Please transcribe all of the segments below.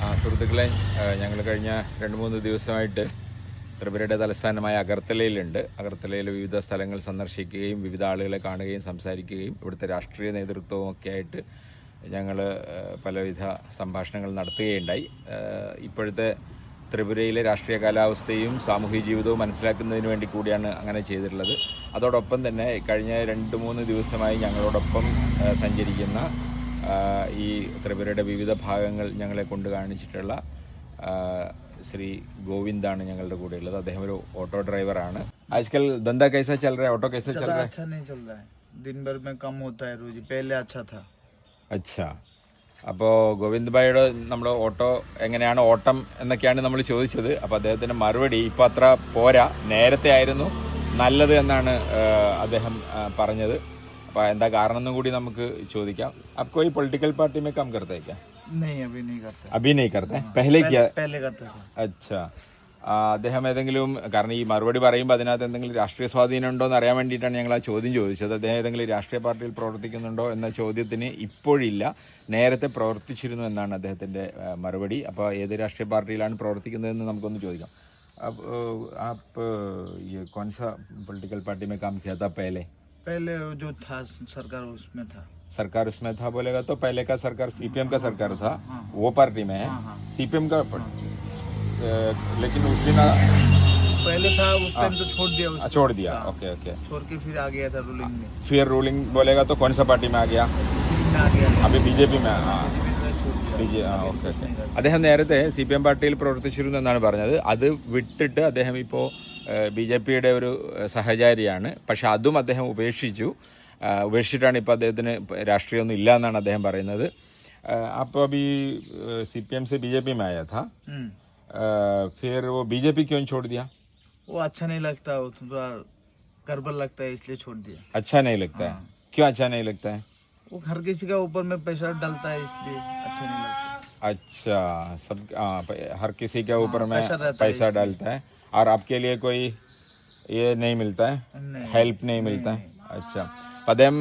സുഹൃത്തുക്കളെ ഞങ്ങൾ കഴിഞ്ഞ രണ്ട് മൂന്ന് ദിവസമായിട്ട് ത്രിപുരയുടെ തലസ്ഥാനമായ അഗർത്തലയിലുണ്ട്. അഗർത്തലയിൽ വിവിധ സ്ഥലങ്ങൾ സന്ദർശിക്കുകയും വിവിധ ആളുകളെ കാണുകയും സംസാരിക്കുകയും ഇവിടുത്തെ രാഷ്ട്രീയ നേതൃത്വവും ഒക്കെ ആയിട്ട് ഞങ്ങൾ പലവിധ സംഭാഷണങ്ങൾ നടത്തുകയുണ്ടായി. ഇപ്പോഴത്തെ ത്രിപുരയിലെ രാഷ്ട്രീയ കാലാവസ്ഥയും സാമൂഹിക ജീവിതവും മനസ്സിലാക്കുന്നതിന് വേണ്ടി കൂടിയാണ് അങ്ങനെ ചെയ്തിട്ടുള്ളത്. അതോടൊപ്പം തന്നെ കഴിഞ്ഞ രണ്ട് മൂന്ന് ദിവസമായി ഞങ്ങളോടൊപ്പം സഞ്ചരിക്കുന്ന ഈ ത്രിപുരയുടെ വിവിധ ഭാഗങ്ങൾ ഞങ്ങളെ കൊണ്ട് കാണിച്ചിട്ടുള്ള ആഹ് ശ്രീ ഗോവിന്ദാണ് ഞങ്ങളുടെ കൂടെ ഉള്ളത് അദ്ദേഹം ഒരു ഓട്ടോ ഡ്രൈവറാണ് ആജ്കൽ ദന്ത കൈസ ചൽ रहा है ഓട്ടോ കൈസ ചൽ ज्यादा रहा है अच्छा नहीं चल रहा है दिन भर में कम होता है रोज पहले अच्छा था അച്ഛാ അപ്പോൾ ഗോവിന്ദ് ഭായിയുടെ നമ്മുടെ ഓട്ടോ എങ്ങനെയാണ് ഓട്ടം എന്നൊക്കെയാണ് നമ്മൾ ചോദിച്ചത് അപ്പോൾ അദ്ദേഹത്തിൻ്റെ മറുപടി ഇപ്പം അത്ര പോരാ നേരത്തെ ആയിരുന്നു നല്ലത് എന്നാണ് ആഹ് അദ്ദേഹം ആഹ് പറഞ്ഞത് അപ്പോൾ എന്താ കാരണം എന്നും കൂടി നമുക്ക് ചോദിക്കാം അപ്പോൾ ഈ പൊളിറ്റിക്കൽ പാർട്ടി में काम करते हैं क्या नहीं अभी नहीं करता अभी नहीं करते हैं? पहले क्या पहले करता था അച്ഛാ ആ, അദ്ദേഹം ഏതെങ്കിലും കാരണം ഈ മറുപടി പറയുമ്പോൾ അതിനകത്ത് എന്തെങ്കിലും രാഷ്ട്രീയ സ്വാധീനം ഉണ്ടോ എന്ന് അറിയാൻ വേണ്ടിയിട്ടാണ് ഞങ്ങൾ ആ ചോദ്യം ചോദിച്ചത് അദ്ദേഹം ഏതെങ്കിലും രാഷ്ട്രീയ പാർട്ടിയിൽ പ്രവർത്തിക്കുന്നുണ്ടോ എന്ന ചോദ്യത്തിന് ഇപ്പോഴില്ല നേരത്തെ പ്രവർത്തിച്ചിരുന്നു എന്നാണ് അദ്ദേഹത്തിന്റെ ആ, മറുപടി അപ്പോൾ ഏത് രാഷ്ട്രീയ പാർട്ടിയിലാണ് പ്രവർത്തിക്കുന്നതെന്ന് നമുക്കൊന്ന് ചോദിക്കാം अब आप ये कौन सा पॉलिटिकल पार्टी में काम किया था पहले पहले वो जो था सरकार उसमें था सरकार उसमें था बोलेगा तो पहले का सरकार सीपीएम का सरकार था वो पार्टी में है सीपीएम का अ, लेकिन उस दिन पहले था उस टाइम तो छोड़ दिया उसको छोड़ दिया ओके ओके छोड़ के फिर आ गया था रूलिंग में फिर रूलिंग बोलेगा तो कौन सा पार्टी में आ गया फिर आ गया था अभी बीजेपी में हाँ फिर छोड़ दिया ബി ആ ഓക്കെ ഓക്കെ അദ്ദേഹം നേരത്തെ സി പി എം പാർട്ടിയിൽ പ്രവർത്തിച്ചിരുന്നു എന്നാണ് പറഞ്ഞത് അത് വിട്ടിട്ട് അദ്ദേഹം ഇപ്പോൾ ബി ജെ പിയുടെ ഒരു സഹചാരിയാണ്. പക്ഷെ അതും അദ്ദേഹം ഉപേക്ഷിച്ചു. ഉപേക്ഷിച്ചിട്ടാണ് ഇപ്പോൾ അദ്ദേഹത്തിന് രാഷ്ട്രീയമൊന്നും ഇല്ല എന്നാണ് सी पी एम से बीजेपी में आया था फिर वो बीजेपी क्यों छोड़ दिया वो अच्छा नहीं लगता वो थोड़ा गड़बड़ लगता है इसलिए छोड़ दिया अच्छा नहीं लगता हाँ। है क्यों अच्छा नहीं लगता है वो हर किसी का ऊपर में पैसा डलता है इसलिए अच्छा नहीं लगता अच्छा सब आ, हर किसी के ऊपर हाँ, में पैसा, पैसा डालता है और आपके लिए कोई ये नहीं मिलता है? हेल्प नहीं मिलता है? अच्छा। അദ്ദേഹം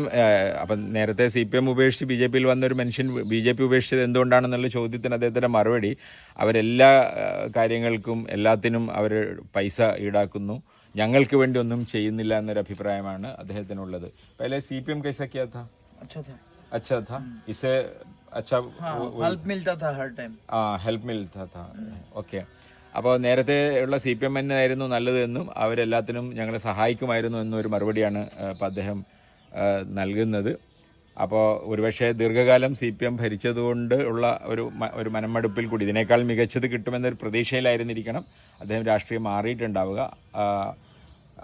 അപ്പം നേരത്തെ സി പി എം ഉപേക്ഷിച്ച് ബി ജെ പിയിൽ വന്നൊരു മനുഷ്യൻ ബി ജെ പി ഉപേക്ഷിച്ചത് എന്തുകൊണ്ടാണെന്നുള്ള ചോദ്യത്തിന് അദ്ദേഹത്തിന്റെ മറുപടി അവരെല്ലാ കാര്യങ്ങൾക്കും എല്ലാത്തിനും അവർ പൈസ ഈടാക്കുന്നു. ഞങ്ങൾക്ക് വേണ്ടി ഒന്നും ചെയ്യുന്നില്ല എന്നൊരു അഭിപ്രായമാണ് അദ്ദേഹത്തിനുള്ളത്. പല സി പി എം കൈസക്കിയാ था अच्छा था अच्छा था अच्छा हेल्प मिलता था हर टाइम हेल्प मिलता था ओके അപ്പോൾ നേരത്തെ ഉള്ള സി പി എം ആയിരുന്നു നല്ലത് എന്നും അവരെല്ലാത്തിനും ഞങ്ങളെ സഹായിക്കുമായിരുന്നു എന്നൊരു മറുപടിയാണ് അപ്പോൾ അദ്ദേഹം ആ, നൽകുന്നത് അപ്പോൾ ഒരുപക്ഷെ ദീർഘകാലം സി പി എം ഭരിച്ചതുകൊണ്ട് ഉള്ള ഒരു മ- ഒരു മനമടുപ്പിൽ കൂടി ഇതിനേക്കാൾ മികച്ചത് കിട്ടുമെന്നൊരു പ്രതീക്ഷയിലായിരുന്നിരിക്കണം അദ്ദേഹം രാഷ്ട്രീയം മാറിയിട്ടുണ്ടാവുക ആ,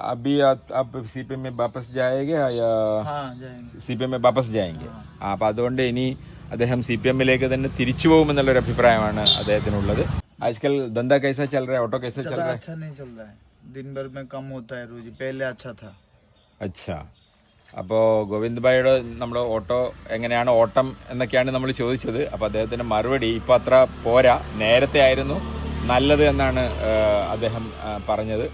അബി आप सी पी एम में वापस जाएगा या हाँ जाएंगे സി പി എം വാപ്പസ് ജായെങ്കിൽ ആ അപ്പം അതുകൊണ്ട് ഇനി അദ്ദേഹം സി പി എമ്മിലേക്ക് തന്നെ തിരിച്ചു പോകുമെന്നുള്ളൊരു അഭിപ്രായമാണ് അദ്ദേഹത്തിനുള്ളത് ആജ്കൽ ദന്ത കൈസ ചൽ रहा है ഓട്ടോ കൈസ ചൽ ज्यादा रहा है अच्छा नहीं चल रहा है दिन भर में कम होता है रोज पहले अच्छा था അച്ഛാ അപ്പോൾ ഗോവിന്ദ് ഭായിയുടെ നമ്മുടെ ഓട്ടോ എങ്ങനെയാണ് ഓട്ടം എന്നൊക്കെയാണ് നമ്മൾ ചോദിച്ചത് അപ്പോൾ അദ്ദേഹത്തിൻ്റെ മറുപടി ഇപ്പം അത്ര പോരാ നേരത്തെ ആയിരുന്നു നല്ലത് എന്നാണ് ആഹ്, അദ്ദേഹം ആഹ്, പറഞ്ഞത്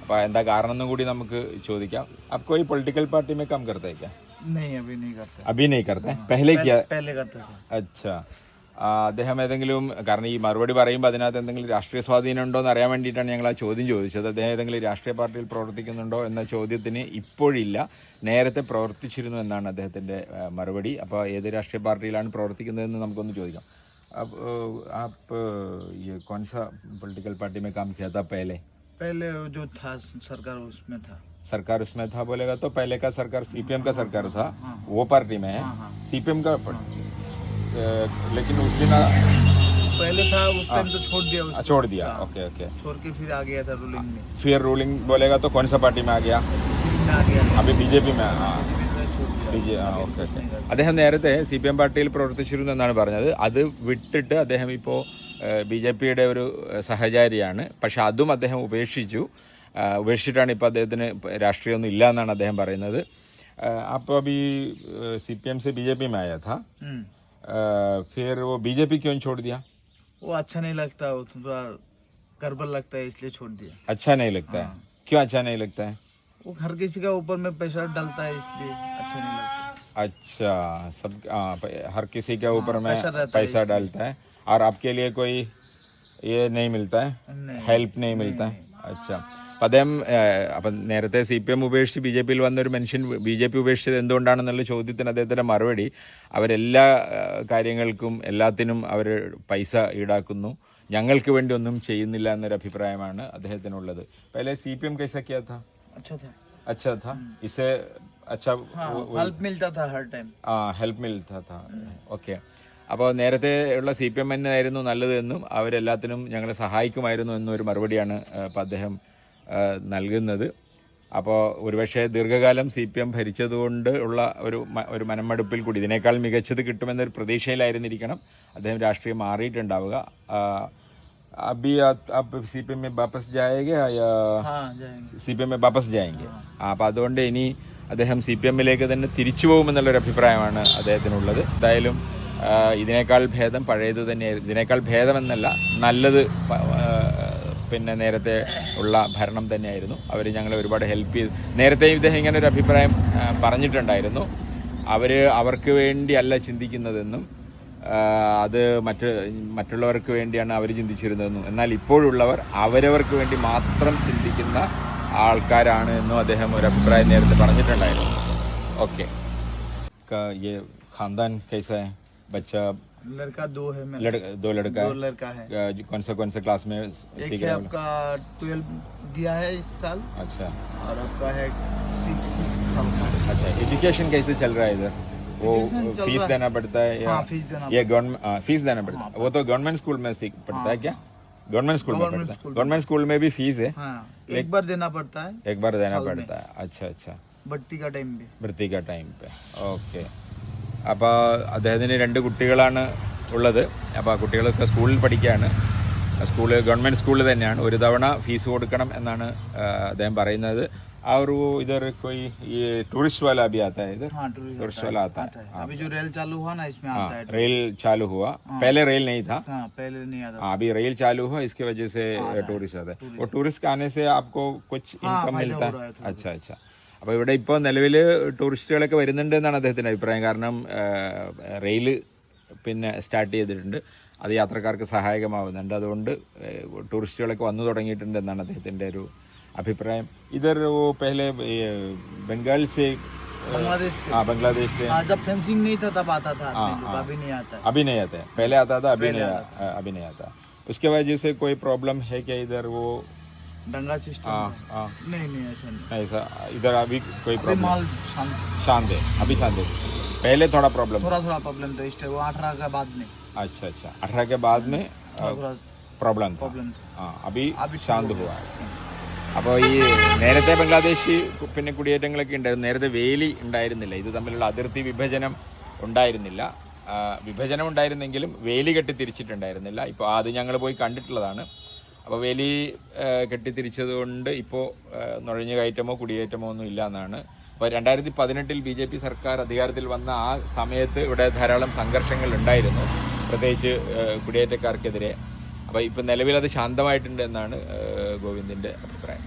അപ്പോൾ എന്താ കാരണം എന്നും കൂടി നമുക്ക് ചോദിക്കാം അപ്പോൾ ഈ പൊളിറ്റിക്കൽ പാർട്ടി में काम करते हैं क्या नहीं अभी नहीं करता अभी नहीं करते पहले क्या पहले करता था അച്ഛാ ആ, അദ്ദേഹം ഏതെങ്കിലും കാരണം ഈ മറുപടി പറയുമ്പോൾ അതിനകത്ത് എന്തെങ്കിലും രാഷ്ട്രീയ സ്വാധീനം ഉണ്ടോ എന്ന് അറിയാൻ വേണ്ടിയിട്ടാണ് ഞങ്ങൾ ആ ചോദ്യം ചോദിച്ചത് അദ്ദേഹം ഏതെങ്കിലും രാഷ്ട്രീയ പാർട്ടിയിൽ പ്രവർത്തിക്കുന്നുണ്ടോ എന്ന ചോദ്യത്തിന് ഇപ്പോഴില്ല നേരത്തെ പ്രവർത്തിച്ചിരുന്നു എന്നാണ് അദ്ദേഹത്തിന്റെ ആ, മറുപടി അപ്പോൾ ഏത് രാഷ്ട്രീയ പാർട്ടിയിലാണ് പ്രവർത്തിക്കുന്നതെന്ന് നമുക്കൊന്ന് ചോദിക്കാം अब आप ये कौन सा पॉलिटिकल पार्टी में काम किया था पहले पहले वो जो था सरकार उसमें था सरकार उसमें था बोलेगा तो पहले का सरकार सीपीएम का सरकार था वो पार्टी में है सीपीएम का अ, लेकिन उस दिन पहले था उस टाइम तो छोड़ दिया उसको छोड़ दिया ओके ओके छोड़ के फिर आ गया था रूलिंग में फिर रूलिंग बोलेगा तो कौन सा पार्टी में आ गया आ गया अभी बीजेपी में हाँ ഓക്കെ ഓക്കെ. അദ്ദേഹം നേരത്തെ സി പി എം പാർട്ടിയിൽ പ്രവർത്തിച്ചിരുന്നു എന്നാണ് പറഞ്ഞത്. അത് വിട്ടിട്ട് അദ്ദേഹം ഇപ്പോൾ ബി ജെ പിയുടെ ഒരു സഹചാരിയാണ്. പക്ഷെ അതും അദ്ദേഹം ഉപേക്ഷിച്ചു. ഉപേക്ഷിച്ചിട്ടാണ് ഇപ്പോൾ അദ്ദേഹത്തിന് രാഷ്ട്രീയമൊന്നും ഇല്ല എന്നാണ് അദ്ദേഹം പറയുന്നത്. അപ്പോൾ B C P M C B J P മായാ फिर वो बीजेपी क्यों छोड़ दिया? वो अच्छा नहीं लगता वो थोड़ा गड़बड़ लगता है इसलिए छोड़ दिया। अच्छा नहीं लगता है? हाँ। क्यों अच्छा नहीं लगता है? वो हर किसी का ऊपर में पैसा डलता है इसलिए अच्छा नहीं लगता। अच्छा सब हाँ, आ, हर किसी के हाँ, ऊपर में पैसा, डालता है। और आपके लिए कोई ये नहीं मिलता है? हेल्प नहीं, नहीं मिलता है? अच्छा। അപ്പം അദ്ദേഹം അപ്പം നേരത്തെ സി പി എം ഉപേക്ഷിച്ച് ബി ജെ പിയിൽ വന്ന ഒരു മനുഷ്യൻ ബി ജെ പി ഉപേക്ഷിച്ചത് എന്തുകൊണ്ടാണെന്നുള്ള ചോദ്യത്തിന് അദ്ദേഹത്തിന്റെ മറുപടി അവരെല്ലാ കാര്യങ്ങൾക്കും എല്ലാത്തിനും അവർ പൈസ ഈടാക്കുന്നു. ഞങ്ങൾക്ക് വേണ്ടി ഒന്നും ചെയ്യുന്നില്ല എന്നൊരു അഭിപ്രായമാണ് അദ്ദേഹത്തിനുള്ളത്. പല സി പി എം കൈസക്കിയാ अच्छा था इसे अच्छा हेल्प मिलता था हर टाइम ഓക്കെ. അപ്പോൾ നേരത്തെ ഉള്ള സി പി എം എന്നായിരുന്നു നല്ലതെന്നും അവരെല്ലാത്തിനും ഞങ്ങളെ സഹായിക്കുമായിരുന്നു എന്നൊരു മറുപടിയാണ് ഇപ്പം അദ്ദേഹം നൽകുന്നത് അപ്പോൾ ഒരുപക്ഷെ ദീർഘകാലം സി പി എം ഭരിച്ചതുകൊണ്ട് ഉള്ള ഒരു മ- ഒരു മനമടുപ്പിൽ കൂടി ഇതിനേക്കാൾ മികച്ചത് കിട്ടുമെന്നൊരു പ്രതീക്ഷയിലായിരുന്നിരിക്കണം അദ്ദേഹം രാഷ്ട്രീയം മാറിയിട്ടുണ്ടാവുക ആ, Abi up C P M വാപ്പസ് ജായേഗ യാ हाँ जाएंगे സി പി എം വാപ്പസ് ജായെങ്കിൽ ആ അപ്പം അതുകൊണ്ട് ഇനി അദ്ദേഹം സി പി എമ്മിലേക്ക് തന്നെ തിരിച്ചു പോകുമെന്നുള്ളൊരു അഭിപ്രായമാണ് അദ്ദേഹത്തിനുള്ളത് എന്തായാലും ആ, ഇതിനേക്കാൾ ഭേദം പഴയത് തന്നെയായിരുന്നു ഇതിനേക്കാൾ ഭേദമെന്നല്ല നല്ലത് പ- ആ, പിന്നെ നേരത്തെ ഉള്ള ഭരണം തന്നെയായിരുന്നു. അവർ ഞങ്ങളെ ഒരുപാട് ഹെൽപ്പ് ചെയ്ത് നേരത്തെയും ഇദ്ദേഹം ഇങ്ങനെ ഒരു അഭിപ്രായം പറഞ്ഞിട്ടുണ്ടായിരുന്നു. അവർ അവർക്ക് വേണ്ടിയല്ല ചിന്തിക്കുന്നതെന്നും അത് മറ്റ് മറ്റുള്ളവർക്ക് വേണ്ടിയാണ് അവർ ചിന്തിച്ചിരുന്നതെന്നും. എന്നാൽ ഇപ്പോഴുള്ളവർ അവരവർക്ക് വേണ്ടി മാത്രം ചിന്തിക്കുന്ന ആൾക്കാരാണ് എന്നും അദ്ദേഹം ഒരു അഭിപ്രായം നേരത്തെ പറഞ്ഞിട്ടുണ്ടായിരുന്നു. ഓക്കെ. ഖാൻദാൻ കൈസ ബച്ച लड़का दो है मैं लड़का दो लड़का दो लड़का है। कौन सा कौन सा क्लास में एक है आपका ट्वेल्व दिया है इस साल। अच्छा। और आपका है सिक्स अच्छा एजुकेशन कैसे चल रहा है इधर? वो फ़ीस देना पड़ता है या हाँ, फ़ीस देना ये गवर्नमेंट फ़ीस देना पड़ता है। हाँ, वो तो हाँ। गवर्नमेंट स्कूल में सीख पड़ता है क्या? गवर्नमेंट स्कूल में पड़ता है। गवर्नमेंट स्कूल में भी फ़ीस है। एक बार देना पड़ता है एक बार देना पड़ता है। अच्छा अच्छा। भर्ती का टाइम पे। भर्ती का टाइम पे। ओके അപ്പോൾ അദ്ദേഹത്തിന് രണ്ട് കുട്ടികളാണ് ഉള്ളത് അപ്പോൾ ആ കുട്ടികളൊക്കെ സ്കൂളിൽ പഠിക്കുകയാണ് സ്കൂള് ഗവൺമെൻറ് സ്കൂളിൽ തന്നെയാണ് ഒരു തവണ ഫീസ് കൊടുക്കണം എന്നാണ് ആ, അദ്ദേഹം പറയുന്നത് ആ ഒരു ഇതൊരു कोई ये टूरिस्ट वाला भी आता है इधर हाँ टूरिस्ट टूरिस्ट वाला आता है आता है अभी जो रेल चालू हुआ ना इसमें आता है रेल चालू हुआ पहले रेल नहीं था हाँ पहले नहीं आता हाँ, अभी रेल चालू हुआ इसकी वजह से टूरिस्ट आता है वो टूरिस्ट के आने से आपको कुछ इनकम फायदा मिलता हो रहा है है अच्छा अच्छा അപ്പോൾ ഇവിടെ ഇപ്പോൾ നിലവിൽ ടൂറിസ്റ്റുകളൊക്കെ വരുന്നുണ്ട് എന്നാണ് അദ്ദേഹത്തിൻ്റെ അഭിപ്രായം കാരണം റെയിൽ പിന്നെ സ്റ്റാർട്ട് ചെയ്തിട്ടുണ്ട് അത് യാത്രക്കാർക്ക് സഹായകമാവുന്നുണ്ട് അതുകൊണ്ട് ഏഹ്, ടൂറിസ്റ്റുകളൊക്കെ വന്നു തുടങ്ങിയിട്ടുണ്ട് എന്നാണ് അദ്ദേഹത്തിൻ്റെ ഒരു അഭിപ്രായം ഇതർ वो पहले ये, बंगाल से बांग्लादेश से हाँ बांग्लादेश से हाँ जब फेंसिंग नहीं था तब आता था आदमी लोग, अभी नहीं आता है अभी नहीं आता है पहले आता था अभी नहीं आ- अभी नहीं आता उसके वजह से कोई प्रॉब्लम है क्या इधर वो दंगा सिस्टम हाँ हाँ नहीं नहीं ऐसा नहीं ऐसा इधर अभी कोई अभी प्रॉब्लम माल शांत शांत है अभी शांत है पहले थोड़ा प्रॉब्लम थोड़ा थोड़ा प्रॉब्लम था इस टाइम वो अठारह का बाद में अच्छा अच्छा अठारह के बाद में थोड़ा थोड़ा प्रॉब्लम था प्रॉब्लम था हाँ अभी अभी ശാന്ത് हुआ അപ്പോൾ ഈ നേരത്തെ ബംഗ്ലാദേശ് കു- പിന്നെ കുടിയേറ്റങ്ങളൊക്കെ ഉണ്ടായിരുന്നു നേരത്തെ വേലി ഉണ്ടായിരുന്നില്ല ഇത് തമ്മിലുള്ള അതിർത്തി വിഭജനം ഉണ്ടായിരുന്നില്ല ആ, വിഭജനം ഉണ്ടായിരുന്നെങ്കിലും വേലി കെട്ടി തിരിച്ചിട്ടുണ്ടായിരുന്നില്ല ഇപ്പോൾ അത് ഞങ്ങൾ പോയി കണ്ടിട്ടുള്ളതാണ് അപ്പോൾ വേലി കെട്ടിത്തിരിച്ചത് കെട്ടി തിരിച്ചത് കൊണ്ട് ഇപ്പോൾ നുഴഞ്ഞു കയറ്റമോ കുടിയേറ്റമോ ഒന്നും ഇല്ല എന്നാണ്. അപ്പോൾ രണ്ടായിരത്തി പതിനെട്ടിൽ ബി ജെ പി സർക്കാർ അധികാരത്തിൽ വന്ന ആ സമയത്ത് ഇവിടെ ധാരാളം സംഘർഷങ്ങൾ ഉണ്ടായിരുന്നു. പ്രത്യേകിച്ച് കുടിയേറ്റക്കാർക്കെതിരെ. അപ്പോൾ ഇപ്പം നിലവിൽ അത് ശാന്തമായിട്ടുണ്ട് എന്നാണ് ഗോവിന്ദിന്റെ അഭിപ്രായം.